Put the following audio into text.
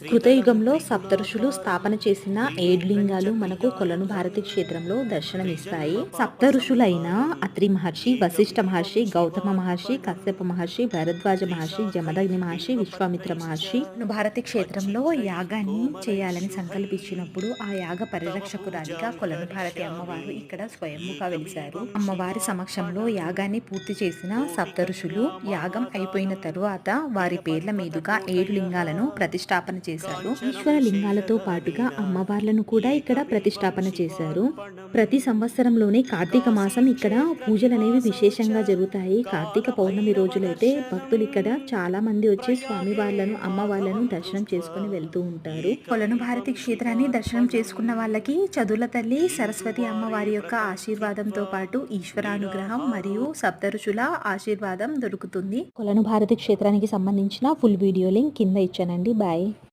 కృతయుగంలో సప్తఋషులు స్థాపన చేసిన ఏడు లింగాలు మనకు కొలను భారతి క్షేత్రంలో దర్శనమిస్తాయి. సప్తఋషులైన అత్రి మహర్షి వశిష్ఠ మహర్షి గౌతమ మహర్షి కశ్యప మహర్షి భరద్వాజ మహర్షి జమదగ్ని మహర్షి విశ్వామిత్ర మహర్షి భారతి క్షేత్రంలో యాగాన్ని చేయాలని సంకల్పించినప్పుడు ఆ యాగ పరిరక్షకురాలిగా కొలను భారతి అమ్మవారు ఇక్కడ స్వయంగా వెలిశారు. అమ్మవారి సమక్షంలో యాగాన్ని పూర్తి చేసిన సప్తరుషులు యాగం అయిపోయిన తరువాత వారి పేర్ల మీదుగా ఏడు లింగాలను ప్రతిష్టాపన చేశారు. ఈశ్వర లింగాలతో పాటుగా అమ్మవార్లను కూడా ఇక్కడ ప్రతిష్టాపన చేశారు. ప్రతి సంవత్సరంలోనే కార్తీక మాసం ఇక్కడ పూజలు అనేవి విశేషంగా జరుగుతాయి. కార్తీక పౌర్ణమి రోజులైతే భక్తులు ఇక్కడ చాలా మంది వచ్చి స్వామి వాళ్ళను అమ్మ వాళ్ళను దర్శనం చేసుకుని వెళ్తూ ఉంటారు. కొలను భారతి క్షేత్రాన్ని దర్శనం చేసుకున్న వాళ్ళకి చదువుల తల్లి సరస్వతి అమ్మవారి యొక్క ఆశీర్వాదంతో పాటు ఈశ్వరానుగ్రహం మరియు సప్తరుషుల ఆశీర్వాదం దొరుకుతుంది. కొలను భారతి క్షేత్రానికి సంబంధించిన ఫుల్ వీడియో లింక్ కింద ఇచ్చానండి. బాయ్.